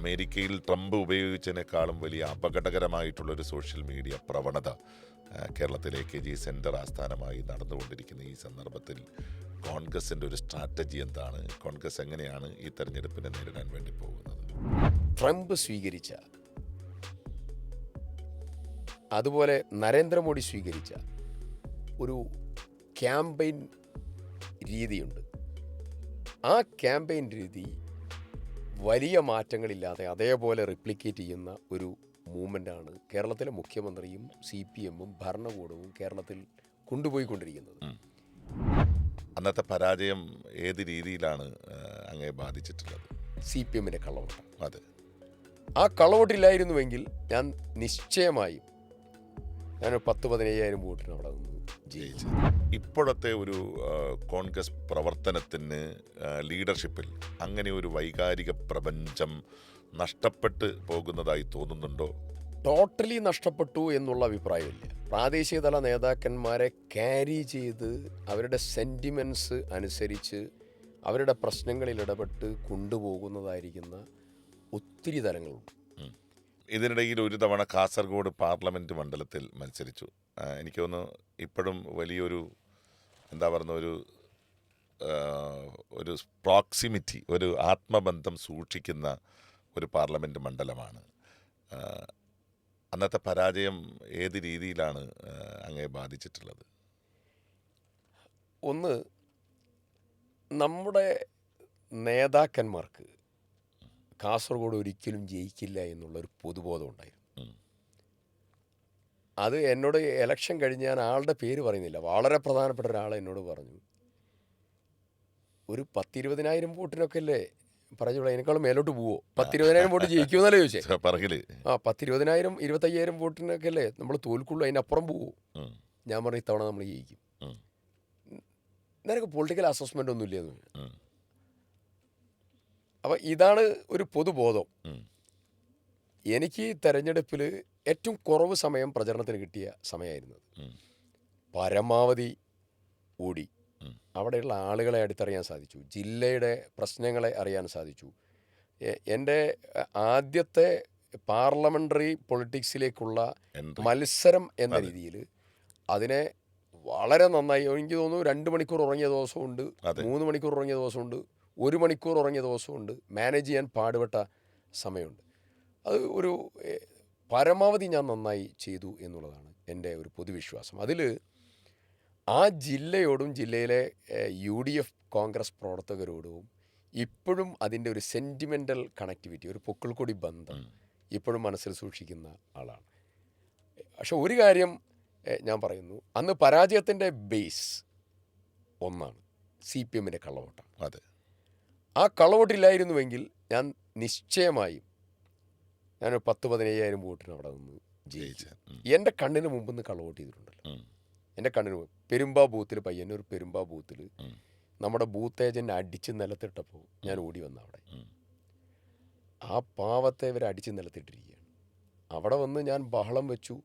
അമേരിക്കയിൽ ട്രംപ് ഉപയോഗിച്ചതിനേക്കാളും വലിയ അപകടകരമായിട്ടുള്ളൊരു സോഷ്യൽ മീഡിയ പ്രവണത കേരളത്തിലെ കെ ജി സെന്റർ ആസ്ഥാനമായി നടന്നുകൊണ്ടിരിക്കുന്ന ഈ സന്ദർഭത്തിൽ കോൺഗ്രസിന്റെ ഒരു സ്ട്രാറ്റജി എന്താണ്? കോൺഗ്രസ് എങ്ങനെയാണ് ഈ തെരഞ്ഞെടുപ്പിനെ നേരിടാൻ വേണ്ടി പോകുന്നത്? ട്രംപ് സ്വീകരിച്ച അതുപോലെ നരേന്ദ്രമോദി സ്വീകരിച്ച ഒരു ക്യാമ്പയിൻ രീതിയുണ്ട്. ആ ക്യാമ്പയിൻ രീതി വലിയ മാറ്റങ്ങളില്ലാതെ അതേപോലെ റിപ്ലിക്കേറ്റ് ചെയ്യുന്ന ഒരു മൂവ്മെന്റാണ് കേരളത്തിലെ മുഖ്യമന്ത്രിയും സി പി എമ്മും ഭരണകൂടവും കേരളത്തിൽ കൊണ്ടുപോയിക്കൊണ്ടിരിക്കുന്നത്. അന്നത്തെ പരാജയം ഏത് രീതിയിലാണ് അങ്ങേ ബാധിച്ചിട്ടുള്ളത്? സി പി എമ്മിന്റെ കള്ളവോട്ട് അതെ. ആ കള്ളവോട്ടില്ലായിരുന്നുവെങ്കിൽ ഞാൻ നിശ്ചയമായും ഞാൻ പത്ത് പതിനയ്യായിരം വോട്ടിന് അവിടെ നിന്ന് ജയിച്ചു ഇപ്പോഴത്തെ ഒരു കോൺഗ്രസ് പ്രവർത്തനത്തിന് ലീഡർഷിപ്പിൽ അങ്ങനെ ഒരു വൈകാരിക പ്രപഞ്ചം നഷ്ടപ്പെട്ട് പോകുന്നതായി തോന്നുന്നുണ്ടോ ടോട്ടലി നഷ്ടപ്പെട്ടു എന്നുള്ള അഭിപ്രായമില്ല പ്രാദേശിക തല നേതാക്കന്മാരെ ക്യാരി ചെയ്ത് അവരുടെ സെന്റിമെന്റ്സ് അനുസരിച്ച് അവരുടെ പ്രശ്നങ്ങളിൽ ഇടപെട്ട് കൊണ്ടുപോകുന്നതായിരിക്കുന്ന ഒത്തിരി തലങ്ങളുണ്ട്. ഇതിനിടയിൽ ഒരു തവണ കാസർഗോഡ് പാർലമെന്റ് മണ്ഡലത്തിൽ മത്സരിച്ചു. എനിക്ക് തോന്നുന്നു ഇപ്പോഴും വലിയൊരു എന്താ പറയുന്ന ഒരു ഒരു പ്രോക്സിമിറ്റി ഒരു ആത്മബന്ധം സൂക്ഷിക്കുന്ന ഒരു പാർലമെന്റ് മണ്ഡലമാണ്. അന്നത്തെ പരാജയം ഏത് രീതിയിലാണ് അങ്ങേ ബാധിച്ചിട്ടുള്ളത്? ഒന്ന് നമ്മുടെ നേതാക്കന്മാർക്ക് കാസർഗോഡ് ഒരിക്കലും ജയിക്കില്ല എന്നുള്ളൊരു പൊതുബോധം ഉണ്ടായിരുന്നു. അത് എന്നോട് എലക്ഷൻ കഴിഞ്ഞ് ഞാൻ ആളുടെ പേര് പറയുന്നില്ല. വളരെ പ്രധാനപ്പെട്ട ഒരാൾ എന്നോട് പറഞ്ഞു ഒരു പത്തിരുപതിനായിരം വോട്ടിനൊക്കെ അല്ലേ പറഞ്ഞോളൂ അതിനേക്കാളും മേലോട്ട് പോവോ? പത്തിരുപതിനായിരം വോട്ട് ജയിക്കുമെന്നല്ലേ ചോദിച്ചേ? പറകിൽ ആ പത്തിരുപതിനായിരം ഇരുപത്തയ്യായിരം വോട്ടിനൊക്കെ അല്ലേ നമ്മൾ തോൽക്കുള്ളൂ അതിനപ്പുറം പോവോ? ഞാൻ പറഞ്ഞു ഇത്തവണ നമ്മൾ ജയിക്കും. നിനക്ക് പൊളിറ്റിക്കൽ അസസ്മെന്റ് ഒന്നും അപ്പം ഇതാണ് ഒരു പൊതുബോധം. എനിക്ക് തെരഞ്ഞെടുപ്പിൽ ഏറ്റവും കുറവ് സമയം പ്രചരണത്തിന് കിട്ടിയ സമയമായിരുന്നത് പരമാവധി ഓടി. അവിടെയുള്ള ആളുകളെ അടുത്തറിയാൻ സാധിച്ചു. ജില്ലയുടെ പ്രശ്നങ്ങളെ അറിയാൻ സാധിച്ചു. എന്റെ ആദ്യത്തെ പാർലമെന്ററി പൊളിറ്റിക്സിലേക്കുള്ള മത്സരം എന്ന രീതിയിൽ അതിനെ വളരെ നന്നായി. എനിക്ക് തോന്നുന്നു രണ്ട് മണിക്കൂർ ഉറങ്ങിയ ദിവസമുണ്ട്. മൂന്ന് മണിക്കൂർ ഉറങ്ങിയ ദിവസമുണ്ട്. ഒരു മണിക്കൂർ ഉറങ്ങിയ ദിവസമുണ്ട്. മാനേജ് ചെയ്യാൻ പാടുപെട്ട സമയമുണ്ട്. അത് ഒരു പരമാവധി ഞാൻ നന്നായി ചെയ്തു എന്നുള്ളതാണ് എന്റെ ഒരു പൊതുവിശ്വാസം. അതിൽ ആ ജില്ലയോടും ജില്ലയിലെ യു ഡി എഫ് കോൺഗ്രസ് പ്രവർത്തകരോടും ഇപ്പോഴും അതിന്റെ ഒരു സെന്റിമെന്റൽ കണക്ടിവിറ്റി ഒരു പൊക്കിൾക്കൊടി ബന്ധം ഇപ്പോഴും മനസ്സിൽ സൂക്ഷിക്കുന്ന ആളാണ്. പക്ഷെ ഒരു കാര്യം ഞാൻ പറയുന്നു. അന്ന് പരാജയത്തിന്റെ ബേസ് ഒന്നാണ്. സി പി എമ്മിന്റെ കള്ളവോട്ടം അതെ. ആ കള്ളവോട്ടില്ലായിരുന്നുവെങ്കിൽ ഞാൻ നിശ്ചയമായും ഞാനൊരു പത്ത് പതിനയ്യായിരം വോട്ടിന് അവിടെ നിന്ന് ജയിച്ചു. എന്റെ കണ്ണിന് മുമ്പ് നിന്ന് കള്ളവോട്ട് ചെയ്തിട്ടുണ്ടല്ലോ എന്റെ കണ്ണിന് മുമ്പ് പെരുമ്പാ ബൂത്തിൽ പയ്യന്നൂർ പെരുമ്പാ ബൂത്തിൽ. നമ്മുടെ ബൂത്ത് ഏജന്റ് അടിച്ച് നിലത്തിട്ടപ്പോൾ ഞാൻ ഓടി വന്ന അവിടെ ആ പാവത്തെ ഇവർ അടിച്ച് നിലത്തിട്ടിരിക്കുകയാണ്. അവിടെ വന്ന് ഞാൻ ബഹളം വെച്ചു.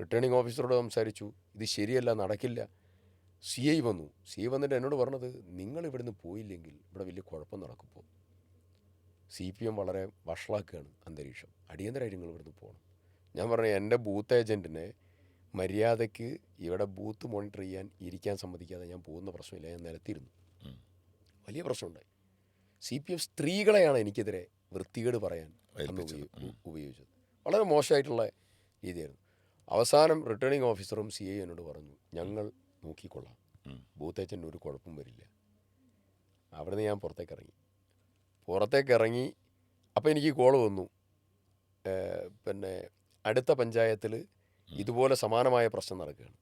റിട്ടേണിംഗ് ഓഫീസറോട് സംസാരിച്ചു. ഇത് ശരിയല്ല നടക്കില്ല. സി ഐ വന്നു. സി ഐ വന്നിട്ട് എന്നോട് പറഞ്ഞത് നിങ്ങൾ ഇവിടുന്ന് പോയില്ലെങ്കിൽ ഇവിടെ വലിയ കുഴപ്പം നടക്കുമ്പോൾ സി പി എം വളരെ വഷളാക്കുകയാണ് അന്തരീക്ഷം. അടിയന്തരമായിട്ട് നിങ്ങൾ ഇവിടുന്ന് പോകണം. ഞാൻ പറഞ്ഞു എന്റെ ബൂത്ത് ഏജന്റിനെ മര്യാദയ്ക്ക് ഇവിടെ ബൂത്ത് മോണിറ്റർ ചെയ്യാൻ ഇരിക്കാൻ സമ്മതിക്കാതെ ഞാൻ പോകുന്ന പ്രശ്നമില്ല. ഞാൻ നിലത്തിരുന്നു. വലിയ പ്രശ്നമുണ്ടായി. സി പി എം സ്ത്രീകളെയാണ് എനിക്കെതിരെ വൃത്തികേട് പറയാൻ ഉപയോഗിച്ചത്. വളരെ മോശമായിട്ടുള്ള രീതിയായിരുന്നു. അവസാനം റിട്ടേണിംഗ് ഓഫീസറും സി ഐ എന്നോട് പറഞ്ഞു ഞങ്ങൾ നോക്കിക്കൊള്ളാം. ഉം. ബൂത്ത് ഒരു കുഴപ്പം വരില്ല. അവിടെ നിന്ന് ഞാൻ പുറത്തേക്ക് ഇറങ്ങി പുറത്തേക്ക് ഇറങ്ങി അപ്പോൾ എനിക്ക് കോൾ വന്നു പിന്നെ അടുത്ത പഞ്ചായത്തിൽ ഇതുപോലെ സമാനമായ പ്രശ്നം നടക്കുകയാണ്.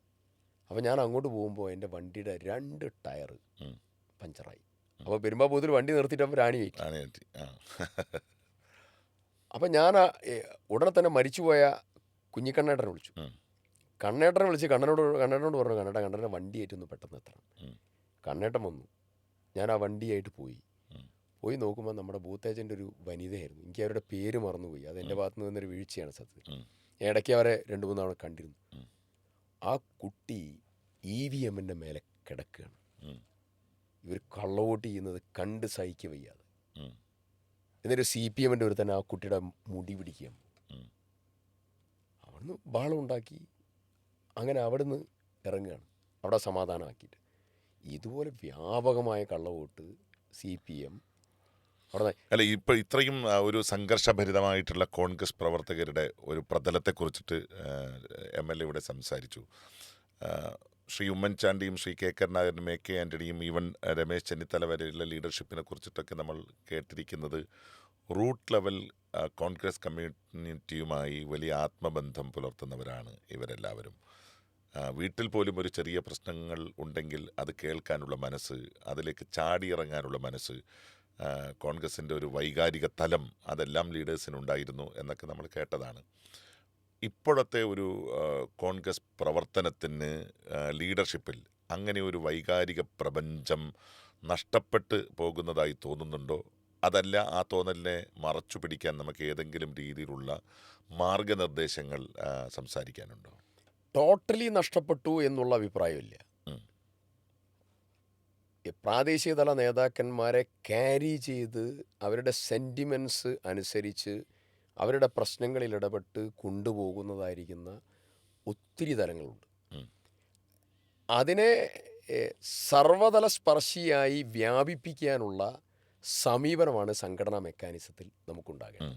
അപ്പോൾ ഞാൻ അങ്ങോട്ട് പോകുമ്പോൾ എന്റെ വണ്ടിയുടെ രണ്ട് ടയർ പഞ്ചറായി. അപ്പോൾ പെരുമ്പാ ബൂത്തിൽ വണ്ടി നിർത്തിയിട്ട് അവർ രാണി കയറ്റി അപ്പം ഞാൻ ഉടനെ തന്നെ മരിച്ചുപോയ കുഞ്ഞിക്കണ്ണേട്ടനെ വിളിച്ചു. കണ്ണേട്ടനെ വിളിച്ച് കണ്ണനോട് കണ്ണേട്ടനോട് പറഞ്ഞു കണ്ണേട്ട കണ്ണേട്ടനെ വണ്ടിയായിട്ടൊന്ന് പെട്ടെന്ന് എത്തണം. കണ്ണേട്ടൻ വന്നു. ഞാൻ ആ വണ്ടിയായിട്ട് പോയി. പോയി നോക്കുമ്പോൾ നമ്മുടെ ബൂത്ത് ഏജന്റ് ഒരു വനിതയായിരുന്നു. എനിക്ക് അവരുടെ പേര് മറന്നുപോയി. അത് എന്റെ ഭാഗത്ത് നിന്നൊരു വീഴ്ചയാണ് സത്യത്തിൽ ഞാൻ ഇടയ്ക്ക് അവരെ രണ്ട് മൂന്ന് തവണ കണ്ടിരുന്നു. ആ കുട്ടി ഇ വി എമ്മിന്റെ മേലെ കിടക്കുകയാണ്. ഇവർ കള്ളവോട്ട് ചെയ്യുന്നത് കണ്ട് സഹിക്കുക വയ്യാതെ. എന്നിട്ട് സി പി എമ്മിന്റെ ഒരു തന്നെ ആ കുട്ടിയുടെ മുടി പിടിക്കുകയാണ്. അവിടുന്ന് ബാളുണ്ടാക്കി ഉണ്ടാക്കി അങ്ങനെ അവിടുന്ന് ഇറങ്ങുകയാണ്. അവിടെ സമാധാനമാക്കിയിട്ട്. ഇതുപോലെ വ്യാപകമായ കള്ളവോട്ട് സി പി എം അവിടെ അല്ല ഇപ്പോൾ ഇത്രയും ഒരു സംഘർഷഭരിതമായിട്ടുള്ള കോൺഗ്രസ് പ്രവർത്തകരുടെ ഒരു പ്രതലത്തെക്കുറിച്ചിട്ട് എം എൽ എ ഇവിടെ സംസാരിച്ചു. ശ്രീ ഉമ്മൻചാണ്ടിയും ശ്രീ കെ കരുണാകരനും എ കെ ആന്റണിയും ഈവൻ രമേശ് ചെന്നിത്തല വരെയുള്ള ലീഡർഷിപ്പിനെ കുറിച്ചിട്ടൊക്കെ നമ്മൾ കേട്ടിരിക്കുന്നത് റൂട്ട് ലെവൽ കോൺഗ്രസ് കമ്മ്യൂണിറ്റിയുമായി വലിയ ആത്മബന്ധം പുലർത്തുന്നവരാണ് ഇവരെല്ലാവരും. വീട്ടിൽ പോലും ഒരു ചെറിയ പ്രശ്നങ്ങൾ ഉണ്ടെങ്കിൽ അത് കേൾക്കാനുള്ള മനസ്സ് അതിലേക്ക് ചാടിയിറങ്ങാനുള്ള മനസ്സ് കോൺഗ്രസിന്റെ ഒരു വൈകാരിക തലം അതെല്ലാം ലീഡേഴ്സിനുണ്ടായിരുന്നു എന്നൊക്കെ നമ്മൾ കേട്ടതാണ്. ഇപ്പോഴത്തെ ഒരു കോൺഗ്രസ് പ്രവർത്തനത്തിന് ലീഡർഷിപ്പിൽ അങ്ങനെ ഒരു വൈകാരിക പ്രപഞ്ചം നഷ്ടപ്പെട്ട് പോകുന്നതായി തോന്നുന്നുണ്ടോ? അതല്ല ആ തോന്നലിനെ മറച്ചു പിടിക്കാൻ നമുക്ക് ഏതെങ്കിലും രീതിയിലുള്ള മാർഗനിർദ്ദേശങ്ങൾ സംസാരിക്കാനുണ്ടോ? ടോട്ടലി നഷ്ടപ്പെട്ടു എന്നുള്ള അഭിപ്രായമില്ല. പ്രാദേശികതല ഈ പ്രാദേശിക തല നേതാക്കന്മാരെ ക്യാരി ചെയ്ത് അവരുടെ സെന്റിമെന്റ്സ് അനുസരിച്ച് അവരുടെ പ്രശ്നങ്ങളിൽ ഇടപെട്ട് കൊണ്ടുപോകുന്നതായിരിക്കുന്ന ഒത്തിരി തലങ്ങളുണ്ട്. അതിനെ സർവതല സ്പർശിയായി വ്യാപിപ്പിക്കാനുള്ള സമീപനമാണ് സംഘടനാ മെക്കാനിസത്തിൽ ഉം.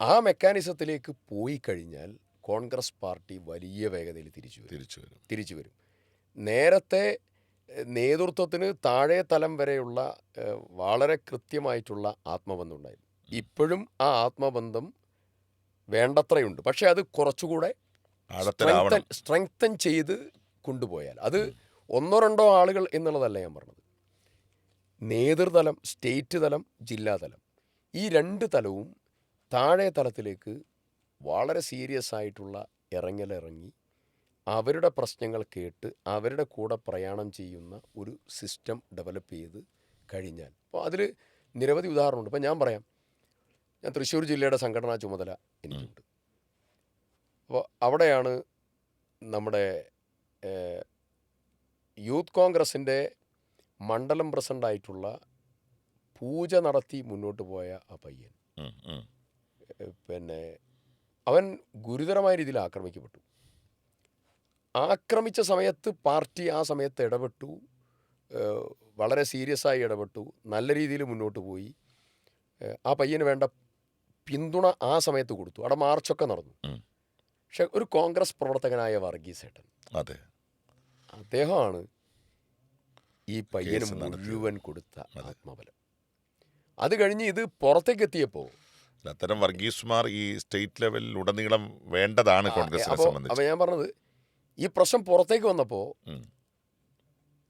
ആ മെക്കാനിസത്തിലേക്ക് പോയി കഴിഞ്ഞാൽ കോൺഗ്രസ് പാർട്ടി വലിയ വേഗതയിൽ തിരിച്ചു വരും. തിരിച്ചു വരും. തിരിച്ചു വരും. നേരത്തെ നേതൃത്വത്തിന് താഴെ തലം വരെയുള്ള വളരെ കൃത്യമായിട്ടുള്ള ആത്മബന്ധം ഉണ്ടായിരുന്നു ഇപ്പോഴും ആ ആത്മബന്ധം വേണ്ടത്രയുണ്ട്. പക്ഷേ അത് കുറച്ചുകൂടെ സ്ട്രെങ്തൻ ചെയ്ത് കൊണ്ടുപോയാൽ അത് ഒന്നോ രണ്ടോ ആളുകൾ എന്നുള്ളതല്ല ഞാൻ പറഞ്ഞത്. നേതൃതലം സ്റ്റേറ്റ് തലം ജില്ലാതലം ഈ രണ്ട് തലവും താഴെ തലത്തിലേക്ക് വളരെ സീരിയസ് ആയിട്ടുള്ള ഇറങ്ങലിറങ്ങി അവരുടെ പ്രശ്നങ്ങൾ കേട്ട് അവരുടെ കൂടെ പ്രയാണം ചെയ്യുന്ന ഒരു സിസ്റ്റം ഡെവലപ്പ് ചെയ്ത് കഴിഞ്ഞാൽ. അപ്പോൾ അതിൽ നിരവധി ഉദാഹരണമുണ്ട്. ഇപ്പം ഞാൻ പറയാം. ഞാൻ തൃശ്ശൂർ ജില്ലയുടെ സംഘടനാ ചുമതല എനിക്കുണ്ട്. അപ്പോൾ അവിടെയാണ് നമ്മുടെ യൂത്ത് കോൺഗ്രസിന്റെ മണ്ഡലം പ്രസിഡന്റായിട്ടുള്ള പൂജ നടത്തി മുന്നോട്ട് പോയ ആ പയ്യൻ. പിന്നെ അവൻ ഗുരുതരമായ രീതിയിൽ ആക്രമിക്കപ്പെട്ടു. ആക്രമിച്ച സമയത്ത് പാർട്ടി ആ സമയത്ത് ഇടപെട്ടു. വളരെ സീരിയസ് ആയി ഇടപെട്ടു. നല്ല രീതിയിൽ മുന്നോട്ട് പോയി. ആ പയ്യന് വേണ്ട പിന്തുണ ആ സമയത്ത് കൊടുത്തു. അവിടെ മാർച്ചൊക്കെ നടന്നു. പക്ഷെ ഒരു കോൺഗ്രസ് പ്രവർത്തകനായ വർഗീസ് ഏട്ടൻ. അതെ. അദ്ദേഹമാണ് ഈ പയ്യന് മുഴുവൻ കൊടുത്ത ആത്മബലം. അത് കഴിഞ്ഞ് ഇത് പുറത്തേക്ക് എത്തിയപ്പോൾ അത്തരം വർഗീസ്മാർ ഈ സ്റ്റേറ്റ് ലെവലിൽ ഉടനീളം വേണ്ടതാണ് കോൺഗ്രസിനെ സംബന്ധിച്ച്. അപ്പോൾ ഞാൻ പറഞ്ഞത് ഈ പ്രശ്നം പുറത്തേക്ക് വന്നപ്പോൾ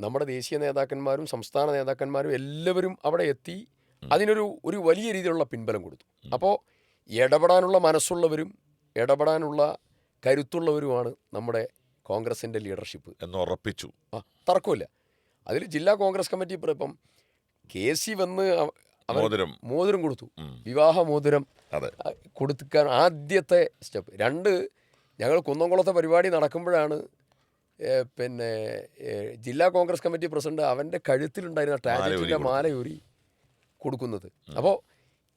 നമ്മുടെ ദേശീയ നേതാക്കന്മാരും സംസ്ഥാന നേതാക്കന്മാരും എല്ലാവരും അവിടെ എത്തി അതിനൊരു ഒരു വലിയ രീതിയിലുള്ള പിൻബലം കൊടുത്തു. അപ്പോൾ ഇടപെടാനുള്ള മനസ്സുള്ളവരും ഇടപെടാനുള്ള കരുത്തുള്ളവരുമാണ് നമ്മുടെ കോൺഗ്രസിന്റെ ലീഡർഷിപ്പ്. എന്ന് ഉറപ്പിച്ചു. ആ തർക്കമില്ല. അതിൽ ജില്ലാ കോൺഗ്രസ് കമ്മിറ്റി ഇപ്പം കെ സി വന്ന് മോതിരം. മോതിരം കൊടുത്തു. വിവാഹ മോതിരം കൊടുക്കാൻ ആദ്യത്തെ സ്റ്റെപ്പ്. രണ്ട് ഞങ്ങൾ കുന്നംകുളത്തെ പരിപാടി നടക്കുമ്പോഴാണ് പിന്നെ ജില്ലാ കോൺഗ്രസ് കമ്മിറ്റി പ്രസിഡന്റ് അവന്റെ കഴുത്തിലുണ്ടായിരുന്ന ടാജറ്റിന്റെ. മാലയൂരി കൊടുക്കുന്നത്. അപ്പോൾ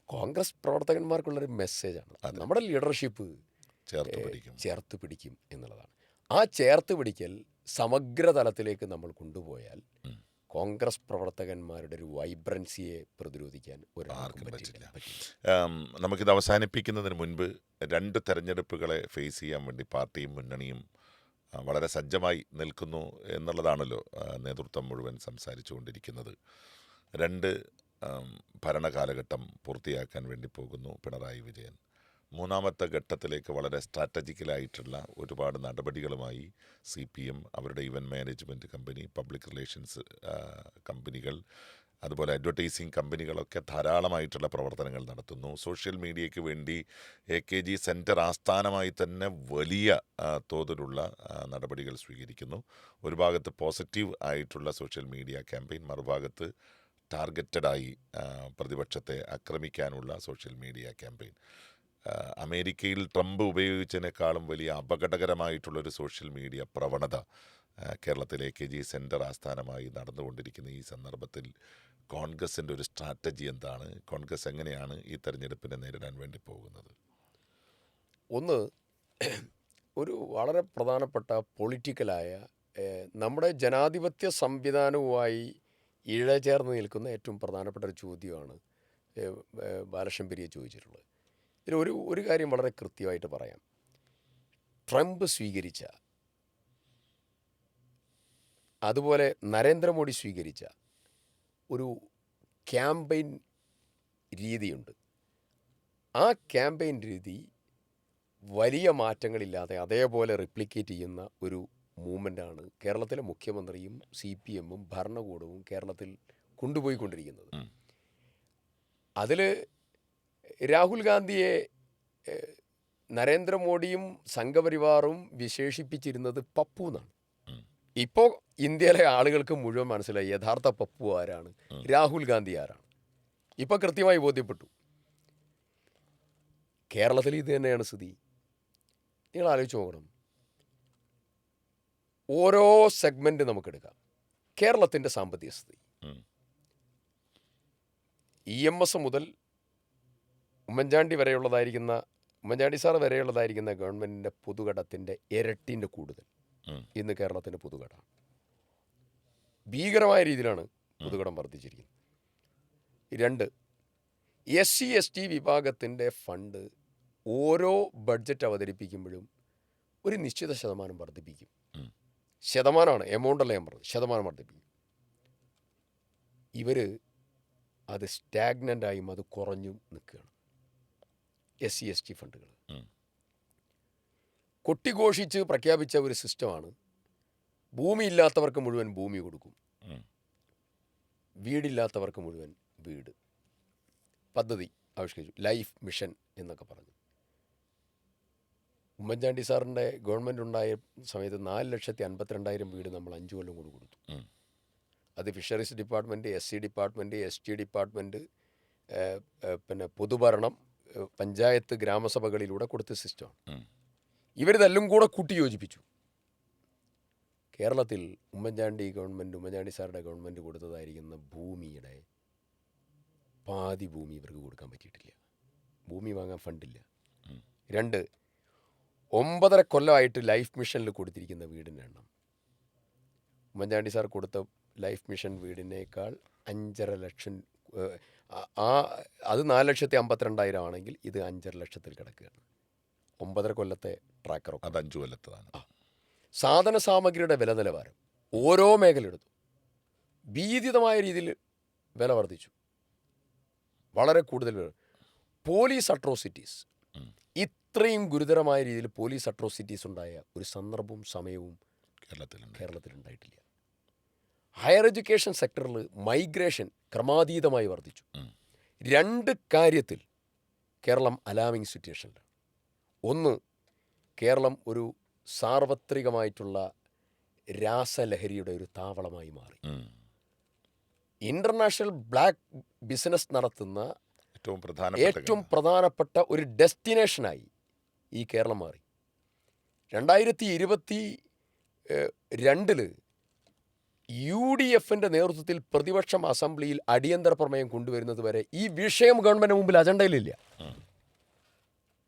കോൺഗ്രസ് പ്രവർത്തകന്മാർക്കുള്ളൊരു മെസ്സേജാണ്. നമ്മുടെ ലീഡർഷിപ്പ് ചേർത്ത് പിടിക്കും. ചേർത്ത് പിടിക്കും എന്നുള്ളതാണ്. ആ ചേർത്ത് പിടിക്കൽ സമഗ്ര തലത്തിലേക്ക് നമ്മൾ കൊണ്ടുപോയാൽ കോൺഗ്രസ് പ്രവർത്തകന്മാരുടെ ഒരു വൈബ്രൻസിയെ പ്രതിരോധിക്കാൻ ഒരു ആർക്കും പറ്റില്ല പറ്റില്ല. പറ്റില്ല. നമുക്കിത് അവസാനിപ്പിക്കുന്നതിന് മുൻപ് രണ്ട് തെരഞ്ഞെടുപ്പുകളെ ഫേസ് ചെയ്യാൻ വേണ്ടി പാർട്ടിയും മുന്നണിയും വളരെ സജ്ജമായി നിൽക്കുന്നു എന്നുള്ളതാണല്ലോ നേതൃത്വം മുഴുവൻ സംസാരിച്ചുകൊണ്ടിരിക്കുന്നത്. രണ്ട് ഭരണകാലഘട്ടം പൂർത്തിയാക്കാൻ വേണ്ടി പോകുന്നു പിണറായി വിജയൻ. മൂന്നാമത്തെ ഘട്ടത്തിലേക്ക് വളരെ സ്ട്രാറ്റജിക്കലായിട്ടുള്ള ഒരുപാട് നടപടികളുമായി സി പി എം അവരുടെ event management company public relations കമ്പനികൾ അതുപോലെ അഡ്വർടൈസിങ് കമ്പനികളൊക്കെ ധാരാളമായിട്ടുള്ള പ്രവർത്തനങ്ങൾ നടത്തുന്നു. സോഷ്യൽ മീഡിയയ്ക്ക് വേണ്ടി എ കെ ജി സെന്റർ ആസ്ഥാനമായി തന്നെ വലിയ തോതിലുള്ള നടപടികൾ സ്വീകരിക്കുന്നു. ഒരു ഭാഗത്ത് പോസിറ്റീവ് ആയിട്ടുള്ള സോഷ്യൽ മീഡിയ ക്യാമ്പയിൻ മറുഭാഗത്ത് ടാർഗറ്റഡായി പ്രതിപക്ഷത്തെ ആക്രമിക്കാനുള്ള സോഷ്യൽ മീഡിയ ക്യാമ്പയിൻ അമേരിക്കയിൽ ട്രംപ് ഉപയോഗിച്ചതിനേക്കാളും വലിയ അപകടകരമായിട്ടുള്ളൊരു സോഷ്യൽ മീഡിയ പ്രവണത കേരളത്തിലെ കെ ജി സെന്റർ ആസ്ഥാനമായി നടന്നുകൊണ്ടിരിക്കുന്ന ഈ സന്ദർഭത്തിൽ കോൺഗ്രസിന്റെ ഒരു സ്ട്രാറ്റജി എന്താണ്? കോൺഗ്രസ് എങ്ങനെയാണ് ഈ തെരഞ്ഞെടുപ്പിനെ നേരിടാൻ വേണ്ടി പോകുന്നത്? ഒന്ന് ഒരു വളരെ പ്രധാനപ്പെട്ട പൊളിറ്റിക്കലായ നമ്മുടെ ജനാധിപത്യ സംവിധാനവുമായി ഇഴചേർന്ന് നിൽക്കുന്ന ഏറ്റവും പ്രധാനപ്പെട്ട ഒരു ചോദ്യമാണ് ഏഹ്, ചോദിച്ചിട്ടുള്ളത്. ഇതിൽ ഒരു ഒരു കാര്യം വളരെ കൃത്യമായിട്ട് പറയാം. ട്രംപ് സ്വീകരിച്ച അതുപോലെ നരേന്ദ്രമോദി സ്വീകരിച്ച ഒരു ക്യാമ്പയിൻ രീതിയുണ്ട്. ആ ക്യാമ്പയിൻ രീതി വലിയ മാറ്റങ്ങളില്ലാതെ അതേപോലെ റിപ്ലിക്കേറ്റ് ചെയ്യുന്ന ഒരു മൂവ്മെന്റാണ് കേരളത്തിലെ മുഖ്യമന്ത്രിയും സി പി എമ്മും ഭരണകൂടവും കേരളത്തിൽ കൊണ്ടുപോയിക്കൊണ്ടിരിക്കുന്നത്. അതിൽ രാഹുൽ ഗാന്ധിയെ നരേന്ദ്രമോദിയും സംഘപരിവാറും വിശേഷിപ്പിച്ചിരുന്നത് പപ്പു എന്നാണ്. ഇപ്പോൾ ഇന്ത്യയിലെ ആളുകൾക്ക് മുഴുവൻ മനസ്സിലായി യഥാർത്ഥ പപ്പു ആരാണ്? രാഹുൽ ഗാന്ധി ആരാണ്? ഇപ്പോൾ കൃത്യമായി ബോധ്യപ്പെട്ടു. കേരളത്തിൽ ഇത് തന്നെയാണ് സ്ഥിതി. നിങ്ങൾ ആലോചിച്ച് നോക്കണം. ഓരോ സെഗ്മെന്റ് നമുക്കെടുക്കാം കേരളത്തിന്റെ സാമ്പത്തിക സ്ഥിതി. ഇ എം എസ് മുതൽ ഉമ്മൻചാണ്ടി വരെയുള്ളതായിരിക്കുന്ന ഉമ്മൻചാണ്ടി സാർ വരെയുള്ളതായിരിക്കുന്ന ഗവൺമെന്റിന്റെ പൊതുകടത്തിന്റെ ഇരട്ടിന്റെ കൂടുതൽ. ഇന്ന് കേരളത്തിന്റെ പൊതുകടമാണ് ഭീകരമായ രീതിയിലാണ് പൊതുകടം വർദ്ധിച്ചിരിക്കുന്നത്. രണ്ട് എസ് സി എസ് ടി വിഭാഗത്തിന്റെ ഫണ്ട് ഓരോ ബഡ്ജറ്റ് അവതരിപ്പിക്കുമ്പോഴും ഒരു നിശ്ചിത ശതമാനം വർദ്ധിപ്പിക്കും. ശതമാനമാണ് എമൗണ്ട് അല്ല ഞാൻ പറഞ്ഞത് ശതമാനം വർദ്ധിപ്പിക്കും. ഇവർ അത് സ്റ്റാഗ്നന്റായും അത് കുറഞ്ഞും നിൽക്കുകയാണ്. എസ് സി എസ് ടി ഫണ്ടുകൾ. കൊട്ടിഘോഷിച്ച് പ്രഖ്യാപിച്ച ഒരു സിസ്റ്റമാണ്. ഭൂമിയില്ലാത്തവർക്ക് മുഴുവൻ ഭൂമി കൊടുക്കും. വീടില്ലാത്തവർക്ക് മുഴുവൻ വീട്. പദ്ധതി ആവിഷ്കരിച്ചു. ലൈഫ് മിഷൻ എന്നൊക്കെ പറഞ്ഞു. ഉമ്മൻചാണ്ടി സാറിന്റെ ഗവൺമെന്റ് ഉണ്ടായ സമയത്ത് നാല് ലക്ഷത്തി അൻപത്തിരണ്ടായിരം വീട് നമ്മൾ അഞ്ചു കൊല്ലം കൊണ്ട് കൊടുത്തു. അത് fisheries department S C department S T department പിന്നെ പൊതുഭരണം പഞ്ചായത്ത് ഗ്രാമസഭകളിലൂടെ കൊടുത്ത സിസ്റ്റമാണ്. ഇവർ ഇവരിതെല്ലാം കൂടെ കൂട്ടി യോജിപ്പിച്ചു. കേരളത്തിൽ ഉമ്മൻചാണ്ടി ഗവൺമെന്റ് ഉമ്മൻചാണ്ടി സാറുടെ ഗവൺമെന്റ് കൊടുത്തതായിരിക്കുന്ന ഭൂമിയുടെ പാതി ഭൂമി ഇവർക്ക് കൊടുക്കാൻ പറ്റിയിട്ടില്ല. ഭൂമി വാങ്ങാൻ ഫണ്ടില്ല. രണ്ട് ഒമ്പതര കൊല്ലമായിട്ട് ലൈഫ് മിഷനിൽ കൊടുത്തിരിക്കുന്ന വീടിന്റെ എണ്ണം. ഉമ്മൻചാണ്ടി സാർ കൊടുത്ത ലൈഫ് മിഷൻ വീടിനേക്കാൾ അഞ്ചര ലക്ഷം ആ- ആ അത് നാല് ലക്ഷത്തി അമ്പത്തിരണ്ടായിരം ആണെങ്കിൽ ഇത് അഞ്ചര ലക്ഷത്തിൽ കിടക്കുകയാണ്. ഒമ്പതര കൊല്ലത്തെ ട്രാക്കർ അത് അഞ്ച് കൊല്ലത്തതാണ്. സാധന സാമഗ്രിയുടെ വില നിലവാരം ഓരോ മേഖലയെടുത്തു ഭീതിതമായ രീതിയിൽ വില വർദ്ധിച്ചു. വളരെ കൂടുതൽ വില. പോലീസ് അട്രോസിറ്റീസ് ഇത്രയും ഗുരുതരമായ രീതിയിൽ പോലീസ് അട്രോസിറ്റീസ് ഉണ്ടായ ഒരു സന്ദർഭവും സമയവും കേരളത്തിൽ കേരളത്തിൽ ഉണ്ടായിട്ടില്ല ഹയർ എഡ്യൂക്കേഷൻ സെക്ടറിൽ മൈഗ്രേഷൻ ക്രമാതീതമായി വർദ്ധിച്ചു. രണ്ട് കാര്യത്തിൽ കേരളം അലാമിങ് സിറ്റുവേഷനിലാണ്. ഒന്ന് കേരളം ഒരു സാർവത്രികമായിട്ടുള്ള രാസലഹരിയുടെ ഒരു താവളമായി മാറി. ഇന്റർനാഷണൽ ബ്ലാക്ക് ബിസിനസ് നടത്തുന്ന ഏറ്റവും ഏറ്റവും. പ്രധാനപ്പെട്ട ഒരു ഡെസ്റ്റിനേഷനായി ഈ കേരളം മാറി. രണ്ടായിരത്തി ഇരുപത്തി രണ്ടിൽ യു ഡി എഫിന്റെ നേതൃത്വത്തിൽ പ്രതിപക്ഷം അസംബ്ലിയിൽ അടിയന്തര പ്രമേയം കൊണ്ടുവരുന്നത് വരെ ഈ വിഷയം ഗവൺമെന്റ് മുമ്പിൽ അജണ്ടയിലില്ല.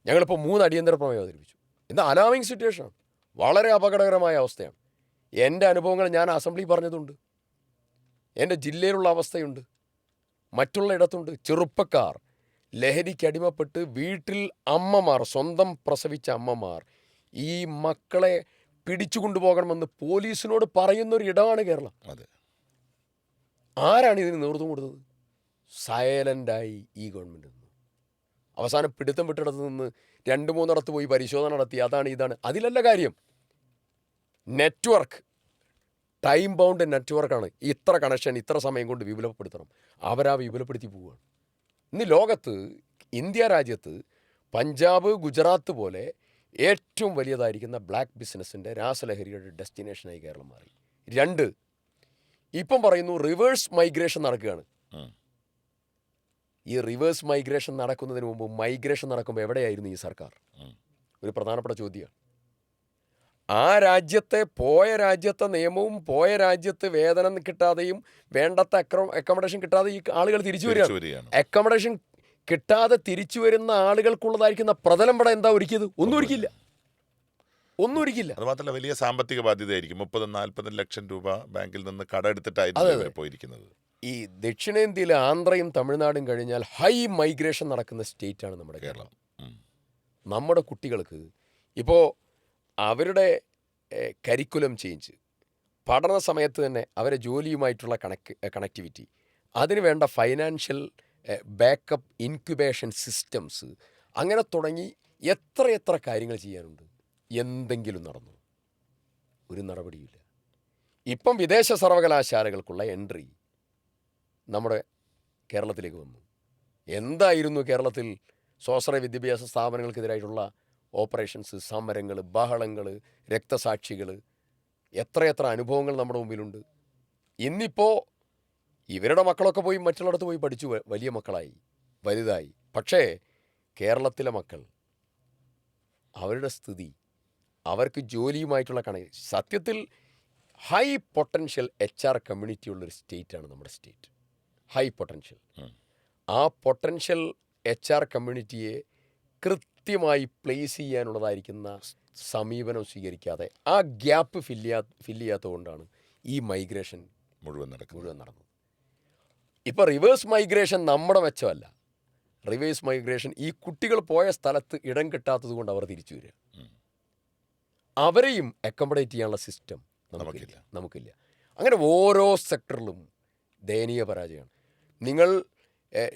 ഞങ്ങളിപ്പോൾ മൂന്ന് അടിയന്തര പ്രമേയം അവതരിപ്പിച്ചു. എന്താ അലാമിങ് സിറ്റുവേഷനാണ് വളരെ അപകടകരമായ അവസ്ഥയാണ്. എന്റെ അനുഭവങ്ങൾ ഞാൻ അസംബ്ലി പറഞ്ഞതുണ്ട്. എന്റെ ജില്ലയിലുള്ള അവസ്ഥയുണ്ട്. മറ്റുള്ള ഇടത്തുണ്ട്. ചെറുപ്പക്കാർ ലഹരിക്ക് അടിമപ്പെട്ട് വീട്ടിൽ അമ്മമാർ സ്വന്തം പ്രസവിച്ച അമ്മമാർ ഈ മക്കളെ പിടിച്ചു കൊണ്ടുപോകണമെന്ന് പോലീസിനോട് പറയുന്നൊരു ഇടമാണ് കേരളം. അതെ. ആരാണ് ഇതിന് നേതൃത്വം കൊടുത്തത്? സൈലന്റായി ഈ ഗവൺമെന്റ് നിന്നു. അവസാനം പിടുത്തം വിട്ടിടത്ത് നിന്ന് രണ്ട് മൂന്നിടത്ത് പോയി പരിശോധന നടത്തി. അതാണ് ഇതാണ്. അതിലല്ല കാര്യം. നെറ്റ്വർക്ക്. ടൈം ബൗണ്ട് നെറ്റ്വർക്കാണ് ഇത്ര കണക്ഷൻ ഇത്ര സമയം കൊണ്ട് വിപുലപ്പെടുത്തണം. അവരാ വിപുലപ്പെടുത്തി പോവുകയാണ്. ഇന്ന് ലോകത്ത് ഇന്ത്യ രാജ്യത്ത് പഞ്ചാബ് ഗുജറാത്ത് പോലെ ഏറ്റവും വലിയതായിരിക്കുന്ന ബ്ലാക്ക് ബിസിനസ്സിന്റെ രാസലഹരിയുടെ ഡെസ്റ്റിനേഷനായി കേരളം മാറി. രണ്ട് ഇപ്പം പറയുന്നു റിവേഴ്സ് മൈഗ്രേഷൻ നടക്കുകയാണ്. ഈ റിവേഴ്സ് മൈഗ്രേഷൻ നടക്കുന്നതിന് മുമ്പ് മൈഗ്രേഷൻ നടക്കുമ്പോൾ എവിടെയായിരുന്നു ഈ സർക്കാർ? ഒരു പ്രധാനപ്പെട്ട ചോദ്യമാണ് ആ രാജ്യത്തെ പോയ രാജ്യത്തെ നിയമവും പോയ രാജ്യത്ത് വേതനം കിട്ടാതെയും വേണ്ടത്ര അക്കോമഡേഷൻ കിട്ടാതെ ഈ ആളുകൾ തിരിച്ചു വരിക വരികയാണ്. അക്കോമഡേഷൻ കിട്ടാതെ തിരിച്ചു വരുന്ന ആളുകൾക്കുള്ളതായിരിക്കുന്ന പ്രതലം ഇവിടെ എന്താ ഒരുക്കിയത്? ഒന്നും ഒരുക്കില്ല ഒന്നും ഒരുക്കില്ല അത് മാത്രമല്ല വലിയ സാമ്പത്തിക ബാധ്യതയായിരിക്കും. മുപ്പത് നാൽപ്പത് ലക്ഷം രൂപ ബാങ്കിൽ നിന്ന് കട എടുത്തിട്ടായിരുന്നു പോയിരിക്കുന്നത്. ഈ ദക്ഷിണേന്ത്യയിലെ ആന്ധ്രയും തമിഴ്നാടും കഴിഞ്ഞാൽ ഹൈ മൈഗ്രേഷൻ നടക്കുന്ന സ്റ്റേറ്റ് ആണ് നമ്മുടെ കേരളം. കേരളം. നമ്മുടെ കുട്ടികൾക്ക് ഇപ്പോൾ അവരുടെ കരിക്കുലം ചേഞ്ച് പഠന സമയത്ത് തന്നെ അവരെ ജോലിയുമായിട്ടുള്ള കണക്ട് കണക്ടിവിറ്റി അതിന് വേണ്ട ഫൈനാൻഷ്യൽ ബാക്കപ്പ് ഇൻക്യുബേഷൻ സിസ്റ്റംസ് അങ്ങനെ തുടങ്ങി എത്ര എത്ര കാര്യങ്ങൾ ചെയ്യാനുണ്ട്. എന്തെങ്കിലും നടന്നു. ഒരു നടപടിയില്ല ഇപ്പം വിദേശ സർവകലാശാലകൾക്കുള്ള എൻട്രി നമ്മുടെ കേരളത്തിലേക്ക് വന്നു. എന്തായിരുന്നു കേരളത്തിൽ സ്വാശ്രയ വിദ്യാഭ്യാസ സ്ഥാപനങ്ങൾക്കെതിരായിട്ടുള്ള ഓപ്പറേഷൻസ് സമരങ്ങൾ ബഹളങ്ങൾ രക്തസാക്ഷികൾ? എത്രയെത്ര അനുഭവങ്ങൾ നമ്മുടെ മുമ്പിലുണ്ട്. ഇന്നിപ്പോൾ ഇവരുടെ മക്കളൊക്കെ പോയി മറ്റുള്ളിടത്ത് പോയി പഠിച്ചു. വലിയ മക്കളായി. വലുതായി. പക്ഷേ കേരളത്തിലെ മക്കൾ അവരുടെ സ്ഥിതി അവർക്ക് ജോലിയുമായിട്ടുള്ള കണ സത്യത്തിൽ high potential H R community ഉള്ളൊരു സ്റ്റേറ്റാണ് നമ്മുടെ സ്റ്റേറ്റ്. High potential. ആ പൊട്ടൻഷ്യൽ എച്ച് ആർ കമ്മ്യൂണിറ്റിയെ കൃത്യമായി പ്ലേസ് ചെയ്യാനുള്ളതായിരിക്കുന്ന സമീപനം സ്വീകരിക്കാതെ ആ ഗ്യാപ്പ് ഫില്ല് ചെയ്യാ ഫില്ല് ചെയ്യാത്തതുകൊണ്ടാണ് ഈ മൈഗ്രേഷൻ മുഴുവൻ നടക്കുന്നത്. മുഴുവൻ നടന്നത്. ഇപ്പോൾ റിവേഴ്സ് മൈഗ്രേഷൻ നമ്മുടെ മെച്ചമല്ല. റിവേഴ്സ് മൈഗ്രേഷൻ ഈ കുട്ടികൾ പോയ സ്ഥലത്ത് ഇടം കിട്ടാത്തത് കൊണ്ട് അവർ തിരിച്ചു വരിക. അവരെയും അക്കോമഡേറ്റ് ചെയ്യാനുള്ള സിസ്റ്റം നമുക്കില്ല. നമുക്കില്ല. അങ്ങനെ ഓരോ സെക്ടറിലും ദയനീയ പരാജയമാണ്. നിങ്ങൾ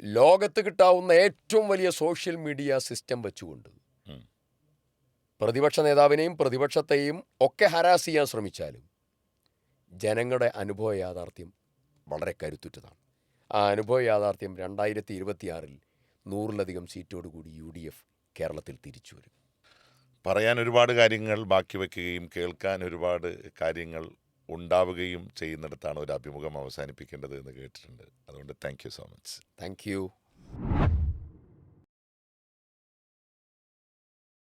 ലോകത്ത് കിട്ടാവുന്ന ഏറ്റവും വലിയ സോഷ്യൽ മീഡിയ സിസ്റ്റം വെച്ചുകൊണ്ട് പ്രതിപക്ഷ നേതാവിനെയും പ്രതിപക്ഷത്തെയും ഒക്കെ ഹരാസ് ചെയ്യാൻ ശ്രമിച്ചാലും ജനങ്ങളുടെ അനുഭവ യാഥാർത്ഥ്യം വളരെ കരുത്തുറ്റതാണ്. ആ അനുഭവ യാഥാർത്ഥ്യം രണ്ടായിരത്തി ഇരുപത്തിയാറിൽ നൂറിലധികം സീറ്റോടുകൂടി യു ഡി എഫ് കേരളത്തിൽ തിരിച്ചു വരും. പറയാൻ ഒരുപാട് കാര്യങ്ങൾ ബാക്കി വയ്ക്കുകയും കേൾക്കാൻ ഒരുപാട് കാര്യങ്ങൾ ഉണ്ടാവുകയും ചെയ്യുന്നിടത്താണ് ഒരു അഭിമുഖം അവസാനിപ്പിക്കേണ്ടത് എന്ന് കേട്ടിട്ടുണ്ട്. അതുകൊണ്ട് thank you so much thank you